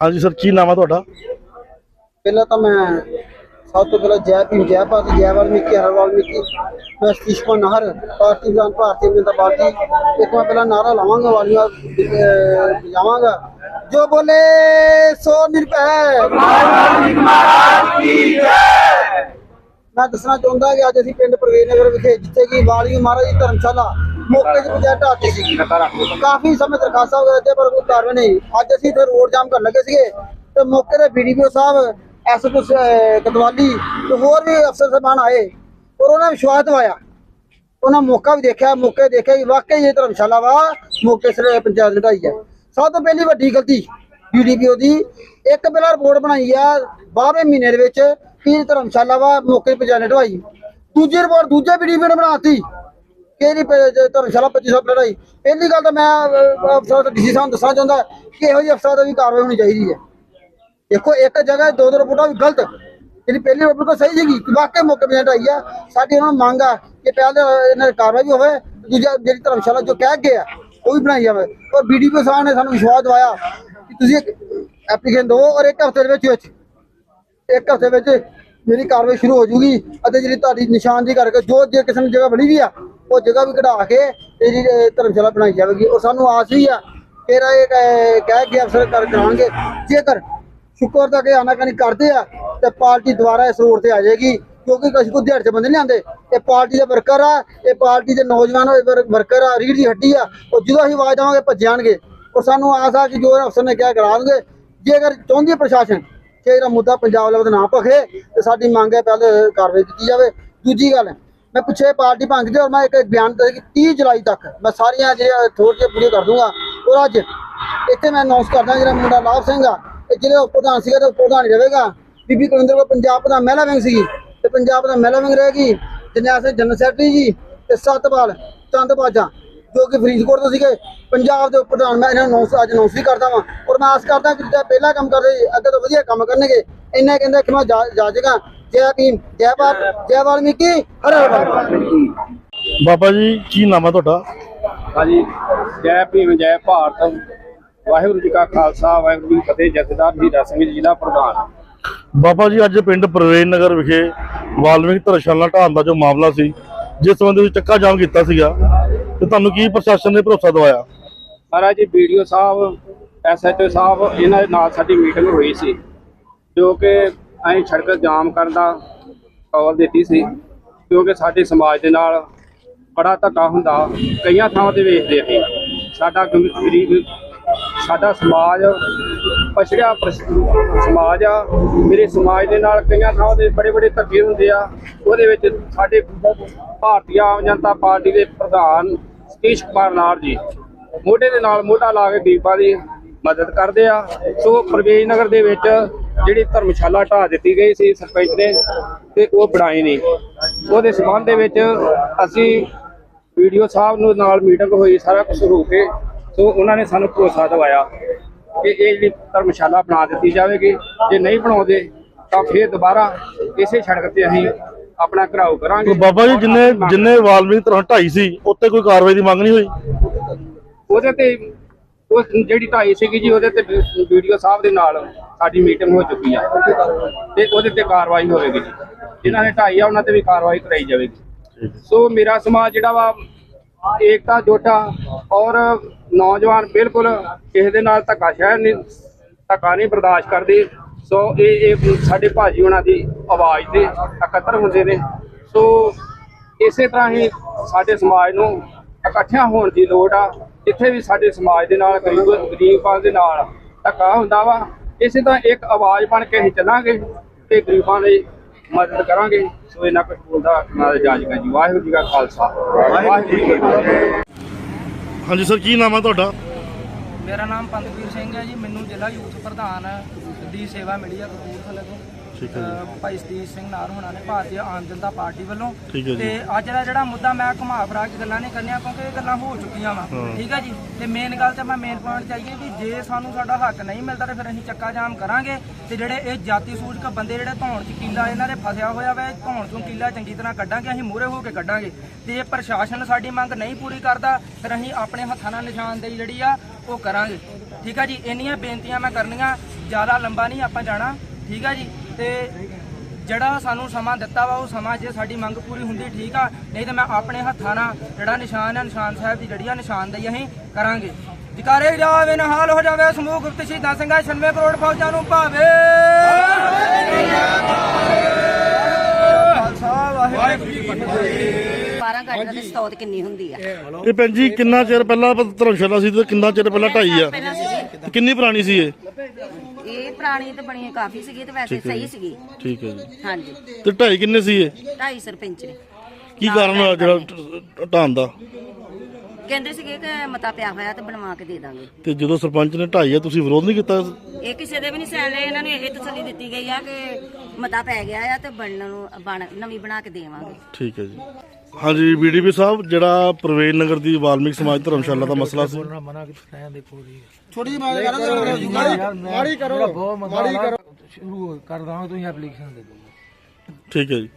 ਹਾਂਜੀ ਸਰ ਕੀ ਨਾਮ ਹੈ ਤੁਹਾਡਾ? ਪਹਿਲਾਂ ਤਾਂ ਮੈਂ ਸਭ ਤੋਂ ਪਹਿਲਾਂ ਜੈ ਭੀਮ ਜੈ ਭਾਰਤ ਜੈ ਵਾਲਮੀਕੀ ਹਰ ਵਾਲਮੀਕੀ। ਮੈਂ ਸਤੀਸ਼ ਕੁਮਾਰ ਨਾਹਰ ਪਾਰਟੀ ਵਿਧਾਨ ਭਾਰਤੀ ਜਨਤਾ ਪਾਰਟੀ। ਇੱਕ ਮੈਂ ਪਹਿਲਾਂ ਨਾਰਾ ਲਾਵਾਂਗਾ ਵਾਲੀਆਂ ਜਾਵਾਂਗਾ। ਜੋ ਬੋਲੇ ਸੋ ਨਿਰਭੈ। ਮੈਂ ਦੱਸਣਾ ਚਾਹੁੰਦਾ ਕਿ ਅੱਜ ਅਸੀਂ ਪਿੰਡ ਪ੍ਰਵੇਸ਼ ਨਗਰ ਵਿਖੇ ਜਿੱਥੇ ਕਿ ਵਾਲੀ ਮਹਾਰਾਜ ਦੀ ਧਰਮਸ਼ਾਲਾ ਮੌਕੇ 'ਤੇ ਪੰਚਾਇਤ ਢਾਤੀ ਸੀ ਕਾਫੀ ਸਮੇਂ ਦਰਖਾਸਤਾਂ ਵਗੈਰਾ ਤੇ ਪਰ ਕੋਈ ਕਾਰਵਾਈ ਨਹੀਂ। ਅੱਜ ਅਸੀਂ ਇੱਥੇ ਰੋਡ ਜਾਮ ਕਰਨ ਲੱਗੇ ਸੀਗੇ। ਤੇ ਮੌਕੇ ਤੇ ਬੀਡੀਪੀਓ ਸਾਹਿਬ ਐਸਪੀ ਕਦਵਾਲੀ ਤੇ ਹੋਰ ਵੀ ਅਫਸਰ ਸਾਹਿਬਾਨ ਆਏ। ਔਰ ਉਹਨਾਂ ਨੇ ਵਿਸ਼ਵਾਸ ਦਿਵਾਇਆ। ਉਹਨਾਂ ਮੌਕਾ ਵੀ ਦੇਖਿਆ ਮੌਕੇ ਦੇਖਿਆ ਕਿ ਵਾਕਈ ਇਹ ਧਰਮਸ਼ਾਲਾ ਵਾ ਮੌਕੇ ਸਿਰ ਪੰਚਾਇਤ ਢਾਈ ਹੈ ਸਭ ਤੋਂ ਪਹਿਲੀ ਵੱਡੀ ਗਲਤੀ ਬੀਡੀਪੀਓ ਦੀ ਇੱਕ ਪਹਿਲਾਂ ਰਿਪੋਰਟ ਬਣਾਈ ਆ 12ਵੇਂ ਮਹੀਨੇ ਦੇ ਵਿੱਚ ਕਿ ਧਰਮਸ਼ਾਲਾ ਵਾ ਮੌਕੇ ਤੇ ਪੰਚਾਇਤ ਦੂਜੀ ਰਿਪੋਰਟ ਦੂਜੇ ਬੀਡੀਪੀਓ ਨੇ ਬਣਾਤੀ। ਕਿ ਧਰਮਸ਼ਾਲਾ 2500 ਲੜਾਈ ਪਹਿਲੀ ਗੱਲ ਤਾਂ ਮੈਂ ਅਹ, ਅਫਸਰ ਡੀਸੀ ਸਾਹਿਬ ਦੱਸਣਾ ਚਾਹੁੰਦਾ ਕਿ ਇਹੋ ਜਿਹੇ ਅਫਸਰਾਂ ਦੀ ਕਾਰਵਾਈ ਹੋਣੀ ਚਾਹੀਦੀ ਹੈ। ਦੇਖੋ ਇੱਕ ਜਗ੍ਹਾ ਦੋ ਦੋ ਰਿਪੋਰਟਾਂ ਵੀ ਗਲਤ। ਜਿਹੜੀ ਪਹਿਲੀ ਰਿਪੋਰਟ ਬਿਲਕੁਲ ਸਹੀ ਸੀਗੀ ਕਿ ਵਾਕਈ ਮੌਕੇ ਪੇਸ਼ੈਂਟ ਆਈ ਆ। ਸਾਡੀ ਉਹਨਾਂ ਨੂੰ ਮੰਗ ਆ ਕਿ ਪਹਿਲਾਂ ਇਹਨਾਂ ਦੀ ਕਾਰਵਾਈ ਵੀ ਹੋਵੇ ਦੂਜਾ ਜਿਹੜੀ ਧਰਮਸ਼ਾਲਾ ਜੋ ਕਹਿ ਗਏ ਆ ਉਹ ਵੀ ਬਣਾਈ ਜਾਵੇ। ਔਰ ਬੀਡੀਪੀ ਸਾਹਿਬ ਨੇ ਸਾਨੂੰ ਵਿਸ਼ਵਾਸ ਦਵਾਇਆ ਕਿ ਤੁਸੀਂ ਇੱਕ ਐਪਲੀਕੇਸ਼ਨ ਦਿਓ ਔਰ ਇੱਕ ਹਫ਼ਤੇ ਦੇ ਵਿੱਚ ਵਿੱਚ ਇੱਕ ਹਫ਼ਤੇ ਵਿੱਚ ਮੇਰੀ ਕਾਰਵਾਈ ਸ਼ੁਰੂ ਹੋ ਜੂਗੀ ਅਤੇ ਜਿਹੜੀ ਤੁਹਾਡੀ ਨਿਸ਼ਾਨਦੀ ਕਰਕੇ ਜੋ ਜੇ ਕਿਸੇ ਨੂੰ ਜਗ੍ਹਾ ਬਣੀ ਵੀ ਆ, ਉਹ ਜਗ੍ਹਾ ਵੀ ਕਢਾ ਕੇ ਤੇ ਜਿਹੜੀ ਧਰਮਸ਼ਾਲਾ ਬਣਾਈ ਜਾਵੇਗੀ। ਔਰ ਸਾਨੂੰ ਆਸ ਵੀ ਆ ਫਿਰ ਇਹ ਕਹਿ- ਕੇ ਅਫਸਰ ਕਰ ਕਰਾਉਣਗੇ। ਜੇਕਰ ਸ਼ੁਕਰ ਤੱਕ ਇਹ ਆਨਾਕਾਨੀ ਕਰਦੇ ਆ ਤੇ ਪਾਰਟੀ ਦੁਬਾਰਾ ਇਸ ਰੋਡ ਤੇ ਆ ਜਾਏਗੀ, ਕਿਉਂਕਿ ਕਿਸੇ ਕੋ ਦਿਹਾੜੀ 'ਚ ਬੰਦੇ ਨਹੀਂ ਆਉਂਦੇ। ਇਹ ਪਾਰਟੀ ਦੇ ਵਰਕਰ ਆ, ਇਹ ਪਾਰਟੀ ਦੇ ਨੌਜਵਾਨ ਵਰਕਰ ਆ ਰੀੜ ਦੀ ਹੱਡੀ ਆ, ਉਹ ਜਦੋਂ ਅਸੀਂ ਆਵਾਜ਼ ਦੇਵਾਂਗੇ ਭੱਜ ਜਾਣਗੇ। ਔਰ ਸਾਨੂੰ ਆਸ ਆ ਕਿ ਜੋ ਅਫਸਰ ਨੇ ਕਿਹਾ ਕਰਾਉਣਗੇ ਜੇਕਰ ਚਾਹੁੰਦੀ ਹੈ ਪ੍ਰਸ਼ਾਸਨ ਕਿ ਇਹਦਾ ਮੁੱਦਾ ਪੰਜਾਬ ਲੈਵਲ ਤੇ ਨਾ ਭਖੇ ਤੇ ਸਾਡੀ ਮੰਗ ਹੈ ਪਹਿਲੇ ਕਾਰਵਾਈ ਕੀਤੀ ਜਾਵੇ। ਦੂਜੀ ਗੱਲ, ਮੈਂ ਪਿੱਛੇ ਪਾਰਟੀ ਭੰਗ ਤੇ ਔਰ ਮੈਂ ਇੱਕ ਬਿਆਨ ਦਿੱਤਾ ਕਿ 30 ਜੁਲਾਈ ਤੱਕ ਮੈਂ ਸਾਰੀਆਂ ਜਿਹੜੀਆਂ ਥੋੜ੍ਹੀਆਂ ਪੂਰੀਆਂ ਕਰ ਦੂੰਗਾ। ਔਰ ਅੱਜ ਇੱਥੇ ਮੈਂ ਅਨਾਉਂਸ ਕਰਦਾ ਜਿਹੜਾ ਮੁੰਡਾ ਲਾਭ ਸਿੰਘ ਆ, ਇਹ ਜਿਹੜੇ ਪ੍ਰਧਾਨ ਸੀਗਾ ਤੇ ਪ੍ਰਧਾਨ ਰਹੇਗਾ। ਬੀਬੀ ਕੁਲਿੰਦਰ ਕੋ ਪੰਜਾਬ ਦਾ ਮਹਿਲਾ ਵਿੰਗ ਸੀਗੀ ਤੇ ਪੰਜਾਬ ਦਾ ਮਹਿਲਾ ਵਿੰਗ ਰਹੇਗੀ। ਜਨਰਲ ਸਿੰਘ ਜਨਰਲ ਸੈਕਟਰੀ ਜੀ ਤੇ ਸਤਪਾਲ ਚੰਦ ਬਾਜਾ ਜੋ ਕਿ ਫਰੀਦਕੋਟ ਤੋਂ ਸੀਗੇ ਪੰਜਾਬ ਦੇ ਪ੍ਰਧਾਨ ਮੈਂ ਇਹਨਾਂ ਨੂੰ ਅੱਜ ਅਨਾਉਂਸ ਵੀ ਕਰਦਾ ਵਾਂ। ਔਰ ਮੈਂ ਆਸ ਕਰਦਾ ਕਿ ਜਿੱਦਾਂ ਪਹਿਲਾਂ ਕੰਮ ਕਰਦੇ ਅੱਗੇ ਤੋਂ ਵਧੀਆ ਕੰਮ ਕਰਨਗੇ। ਇੰਨਾ ਕਹਿੰਦੇ ਕਿ ਮੈਂ ਜਾ ਜਾ ਜਾਏਗਾ ਜੈ ਭੀਮ ਜੈ ਭਾਰਤ ਜੈ ਵਾਲਮੀਕੀ ਹਰ ਹਰ ਵਾਲਮੀਕੀ ਬਾਬਾ ਜੀ ਕੀ ਨਾਮ ਹੈ ਤੁਹਾਡਾ? ਹਾਂਜੀ ਜੈ ਭੀਮ ਜੈ ਭਾਰਤ। ਵਾਹਿਗੁਰੂ ਜੀ ਕਾ ਖਾਲਸਾ ਵਾਹਿਗੁਰੂ ਜੀ ਕੀ ਫਤਿਹ ਜਥੇਦਾਰ ਜੀ ਸਿੰਘ ਜੀ ਜ਼ਿਲ੍ਹਾ ਪ੍ਰਧਾਨ। ਬਾਬਾ ਜੀ ਅੱਜ ਪਿੰਡ ਪ੍ਰਵੇਸ਼ ਨਗਰ ਵਿਖੇ ਵਾਲਮੀਕ ਧਰਮਸ਼ਾਲਾ ਢਾਣ ਦਾ ਜੋ ਮਾਮਲਾ ਸੀ ਜਿਸ ਸੰਬੰਧੀ ਤੁਸੀਂ ਚੱਕਾ ਜਾਮ ਕੀਤਾ ਸੀਗਾ। ਤੇ ਤੁਹਾਨੂੰ ਕੀ ਪ੍ਰਸ਼ਾਸਨ ਨੇ ਭਰੋਸਾ ਦਵਾਇਆ? ਮਹਾਰਾਜ ਜੀ ਵੀਡੀਓ ਸਾਹਿਬ, ਐਸਐਚਓ ਸਾਹਿਬ, ਇਹਨਾਂ ਦੇ ਨਾਲ ਸਾਡੀ ਮੀਟਿੰਗ ਹੋਈ ਸੀ, ਜੋ ਕਿ ਅਸੀਂ ਸੜਕ ਜਾਮ ਕਰਨ ਦਾ ਕਾਲ ਦਿੱਤੀ ਸੀ ਕਿਉਂਕਿ ਸਾਡੇ ਸਮਾਜ ਦੇ ਨਾਲ ਬੜਾ ਧੱਕਾ ਹੁੰਦਾ, ਕਈਆਂ ਥਾਵਾਂ ਤੇ ਵੇਖਦੇ ਅਸੀਂ। ਸਾਡਾ ਗਮ- ਗਰੀਬ, ਸਾਡਾ ਸਮਾਜ ਪਛੜਿਆ ਪ੍ਰਸ- ਸਮਾਜ ਆ, ਮੇਰੇ ਸਮਾਜ ਦੇ ਨਾਲ ਕਈਆਂ ਥਾਵਾਂ ਤੇ ਬੜੇ ਬੜੇ ਧੱਕੇ ਹੁੰਦੇ ਆ। ਉਹਦੇ ਵਿੱਚ ਸਾਡੇ ਭਾਰਤੀ ਆਮ ਜਨਤਾ ਪਾਰਟੀ ਦੇ ਪ੍ਰਧਾਨ ਸਤੀਸ਼ ਕੁਮਾਰ ਨਾਰ ਜੀ ਮੋਢੇ ਦੇ ਨਾਲ ਮੋਢਾ ਲਾ ਕੇ ਗਰੀਬਾਂ ਦੀ ਮਦਦ ਕਰਦੇ ਆ। ਸੋ ਪ੍ਰਵੇਸ਼ ਨਗਰ ਦੇ ਵਿੱਚ ਜਿਹੜੀ ਧਰਮਸ਼ਾਲਾ ਢਾਹ ਦਿੱਤੀ ਗਈ ਸੀ ਸਰਪੰਚ ਨੇ ਤੇ ਉਹ ਬਣਾਈ ਨਹੀਂ। ਉਹਦੇ ਸਬੰਧ ਦੇ ਵਿੱਚ ਅਸੀਂ ਵੀਡੀਓ ਸਾਹਿਬ ਨੂੰ ਨਾਲ ਮੀਟਿੰਗ ਹੋਈ, ਸਾਰਾ ਕੁਝ ਹੋ ਕੇ ਸੋ ਉਹਨਾਂ ਨੇ ਸਾਨੂੰ ਭਰੋਸਾ ਦਿਵਾਇਆ ਕਿ ਇਹ ਜਿਹੜੀ ਧਰਮਸ਼ਾਲਾ ਬਣਾ ਦਿੱਤੀ ਜਾਵੇਗੀ। ਜੇ ਨਹੀਂ ਬਣਾਉਂਦੇ ਤਾਂ ਫਿਰ ਦੁਬਾਰਾ ਇਸੇ ਸੜਕ ਤੇ ਅਸੀਂ ਆਪਣਾ ਘਰਾਓ ਕਰਾਂਗੇ। ਬਾਬਾ ਜੀ ਜਿੰਨੇ ਜਿੰਨੇ ਵਾਲਮੀਕ ਧਰਮ ਢਾਈ ਸੀ ਉੱਤੇ ਕੋਈ ਕਾਰਵਾਈ ਦੀ ਮੰਗ ਨਹੀਂ ਹੋਈ? ਉਹਦੇ ਤੇ ਉਹ ਜਿਹੜੀ ਢਾਈ ਸੀਗੀ ਜੀ ਉਹਦੇ ਤੇ ਵੀਡੀਓ ਸਾਹਿਬ ਦੇ ਨਾਲ ਸਾਡੀ ਮੀਟਿੰਗ ਹੋ ਚੁੱਕੀ ਆ। ਤੇ ਉਹਦੇ ਤੇ ਕਾਰਵਾਈ ਹੋਵੇਗੀ ਜੀ। ਜਿਨ੍ਹਾਂ ਨੇ ਢਾਈ ਆ ਉਹਨਾਂ ਤੇ ਵੀ ਕਾਰਵਾਈ ਕਰਾਈ ਜਾਵੇਗੀ। ਸੋ ਮੇਰਾ ਸਮਾਜ ਜਿਹੜਾ ਵਾ ਏਕਤਾ ਜੋਟਾ ਔਰ ਨੌਜਵਾਨ ਬਿਲਕੁਲ ਕਿਸੇ ਦੇ ਨਾਲ ਧੱਕਾ ਸ਼ਹਿਰ ਨਹੀਂ ਧੱਕਾ ਨਹੀਂ ਬਰਦਾਸ਼ਤ ਕਰਦੇ। ਸੋ ਇਹ ਇਹ ਸਾਡੇ ਭਾਜੀ ਉਹਨਾਂ ਦੀ ਆਵਾਜ਼ ਤੇ ਇਕੱਤਰ ਹੁੰਦੇ ਨੇ। ਸੋ ਇਸੇ ਤਰ੍ਹਾਂ ਹੀ ਸਾਡੇ ਸਮਾਜ ਨੂੰ ਇਕੱਠਿਆਂ ਹੋਣ ਦੀ ਲੋੜ ਆ। ਜਿੱਥੇ ਵੀ ਸਾਡੇ ਸਮਾਜ ਦੇ ਨਾਲ ਗਰੀਬ ਗਰੀਬਾਂ ਦੇ ਨਾਲ ਧੱਕਾ ਹੁੰਦਾ ਵਾ ਇਸੇ ਤਰ੍ਹਾਂ ਇੱਕ ਆਵਾਜ਼ ਬਣ ਕੇ ਅਸੀਂ ਚੱਲਾਂਗੇ ਤੇ ਗਰੀਬਾਂ ਦੀ ਮਦਦ ਕਰਾਂਗੇ। ਸੋ ਇਹਨਾਂ ਕੁਝ ਬੋਲਦਾ ਨਾਲ ਜਾਜਗਾ ਜੀ ਵਾਹਿਗੁਰੂ ਜੀ ਕਾ ਖਾਲਸਾ। ਵਾਹਿਗੁਰੂ ਜੀ ਕੀ ਫਤਿਹ। ਹਾਂਜੀ ਸਰ ਕੀ ਨਾਮ ਹੈ ਤੁਹਾਡਾ? ਮੇਰਾ ਨਾਮ ਪੰਦਵੀਰ ਸਿੰਘ ਹੈ ਜੀ, ਮੈਨੂੰ ਜ਼ਿਲ੍ਹਾ ਯੂਥ ਪ੍ਰਧਾਨ ਦੀ ਸੇਵਾ ਮਿਲੀ ਹੈ ਕਪੂਰਥਲੇ ਤੋਂ। ਭਾਈ ਸਤੀਸ਼ ਸਿੰਘ ਨਾਰ ਹੋਣਾ ਨੇ ਭਾਰਤੀ ਆਮ ਜਨਤਾ ਪਾਰਟੀ ਵੱਲੋਂ। ਠੀਕ ਹੈ ਜੀ। ਤੇ ਅੱਜ ਦਾ ਜਿਹੜਾ ਮੁੱਦਾ ਮੈਂ ਘੁਮਾ ਫਰਾ ਕੇ ਗੱਲਾਂ ਨਹੀਂ ਕਰਨੀਆਂ ਕਿਉਂਕਿ ਇਹ ਗੱਲਾਂ ਹੋ ਚੁੱਕੀਆਂ ਵਾ। ਹਾਂ। ਠੀਕ ਹੈ ਜੀ। ਤੇ ਮੇਨ ਗੱਲ ਤੇ ਮੈਂ ਮੇਨ ਪੁਆਇੰਟ ਚਾਹੀਏ ਵੀ ਜੇ ਸਾਨੂੰ ਸਾਡਾ ਹੱਕ ਨਹੀਂ ਮਿਲਦਾ ਤੇ ਫਿਰ ਅਸੀਂ ਚੱਕਾ ਜਾਮ ਕਰਾਂਗੇ। ਤੇ ਜਿਹੜੇ ਇਹ ਜਾਤੀ ਸੂਚਕ ਬੰਦੇ ਜਿਹੜੇ ਧੌਣ ਚ ਕੀਲਾ ਇਹਨਾਂ ਦੇ ਫਸਿਆ ਹੋਇਆ ਵਾ ਇਹ ਧੌਣ ਚੋਂ ਕੀਲਾ ਚੰਗੀ ਤਰ੍ਹਾਂ ਕੱਢਾਂਗੇ ਅਸੀਂ ਮੂਹਰੇ ਹੋ ਕੇ ਕੱਢਾਂਗੇ। ਤੇ ਜੇ ਪ੍ਰਸ਼ਾਸਨ ਸਾਡੀ ਮੰਗ ਨਹੀਂ ਪੂਰੀ ਕਰਦਾ ਫਿਰ ਅਸੀਂ ਆਪਣੇ ਹੱਥਾਂ ਨਾਲ ਨਿਸ਼ਾਨਦੇਹੀ ਜਿਹੜੀ ਆ ਉਹ ਕਰਾਂਗੇ। ਠੀਕ ਆ ਜੀ। ਇੰਨੀਆਂ ਬੇਨਤੀਆਂ ਮੈਂ ਕਰਨੀਆਂ ਜ਼ਿਆਦਾ ਲੰਬਾ ਨਹੀਂ ਆਪਾਂ ਜਾਣਾ। ਠੀਕ ਆ ਜੀ। ਤੇ ਜਿਹੜਾ ਸਾਨੂੰ ਸਮਾਂ ਦਿੱਤਾ ਵਾ ਉਹ ਸਮਾਂ ਜੇ ਸਾਡੀ ਮੰਗ ਪੂਰੀ ਹੁੰਦੀ ਠੀਕ ਆ। ਨਹੀਂ ਤਾਂ ਮੈਂ ਆਪਣੇ ਹੱਥਾਂ ਨਾਲ ਜਿਹੜਾ ਨਿਸ਼ਾਨ ਹੈ ਨਿਸ਼ਾਨ ਸਾਹਿਬ ਦੀ ਜਿਹੜੀ ਆ ਨਿਸ਼ਾਨਦੇਹੀ ਅਸੀਂ ਕਰਾਂਗੇ। ਜਕਾਰੇ ਜਾਵੇ ਨਿਹਾਲ ਹੋ ਜਾਵੇ ਸਮੂਹ ਗੁਪਤ ਸ਼ਹੀਦਾਂ ਸਿੰਘਾਂ 96 ਕਰੋੜ ਫੌਜਾਂ ਨੂੰ ਭਾਵੇ। ਖਾਲਸਾ ਵਾਹਿਗੁਰੂ ਜੀ ਕੀ ਫਤਿਹ। 12 ਘੰਟੇ ਦੀ ਸਤੌਤ ਕਿੰਨੀ ਹੁੰਦੀ ਆ? ਇਹ ਭੈਣ ਜੀ ਕਿੰਨਾ ਚਿਰ ਪਹਿਲਾਂ ਧਰਮਸ਼ਾਲਾ ਸੀ ਤੇ ਕਿੰਨਾ ਚਿਰ ਪਹਿਲਾਂ ਢਾਈ ਆ? ਪਹਿਲਾਂ ਕਿੰਨੀ ਪੁਰਾਣੀ ਸੀ ਇਹ? ਇਹ ਪੁਰਾਣੀ ਤੇ ਬਣੀ ਕਾਫੀ ਸੀਗੀ ਤੇ ਵੈਸੇ ਸਹੀ ਸੀਗੀ। ਠੀਕ ਹੈ ਜੀ। ਹਾਂਜੀ। ਤੇ ਢਾਈ ਕਿੰਨੇ ਸੀ ਇਹ? ਢਾਈ ਸਰਪੰਚ ਨੇ ਕੀ ਕਾਰਨ ਹੋਇਆ ਜਿਹੜਾ ਢਾਣ ਦਾ? ਕਹਿੰਦੇ ਸੀਗੇ ਕਿ ਮਤਾ ਪਿਆ ਹੋਇਆ ਤੇ ਬਣਵਾ ਕੇ ਦੇ ਦਾਂਗੇ। ਤੇ ਜਦੋਂ ਸਰਪੰਚ ਨੇ ਢਾਈ ਆ ਤੁਸੀਂ ਵਿਰੋਧ ਨਹੀਂ ਕੀਤਾ? ਇਹ ਕਿਸੇ ਦੇ ਵੀ ਨਹੀਂ ਸੈਨ ਲਏ ਇਹਨਾਂ ਨੂੰ ਇਹ ਤਸੱਲੀ ਦਿੱਤੀ ਗਈ ਆ ਕਿ ਮਤਾ ਪੈ ਗਿਆ ਆ ਤੇ ਬਣਨ ਨੂੰ ਬਣ ਨਵੀਂ ਬਣਾ ਕੇ ਦੇਵਾਂਗੇ। ਠੀਕ ਹੈ ਜੀ। ਹਾਂਜੀ ਬੀਡੀਪੀ ਸਾਹਿਬ ਜਿਹੜਾ ਪ੍ਰਵੇਸ਼ ਨਗਰ ਦੀ ਵਾਲਮੀਕ ਸਮਾਜ ਧਰਮਸ਼ਾਲਾ ਦਾ ਮਸਲਾ ਸੀ। ਛੋਟੀ ਜਿਹੀ ਮੈਂ ਕਰਾਂਗਾ ਮਾੜੀ ਕਰੋ ਮਾੜੀ ਕਰੋ। ਸ਼ੁਰੂ ਕਰ ਦਾਂਗੇ ਤੁਸੀਂ ਐਪਲੀਕੇਸ਼ਨ ਦੇ ਦਿਓ। ਠੀਕ ਹੈ ਜੀ।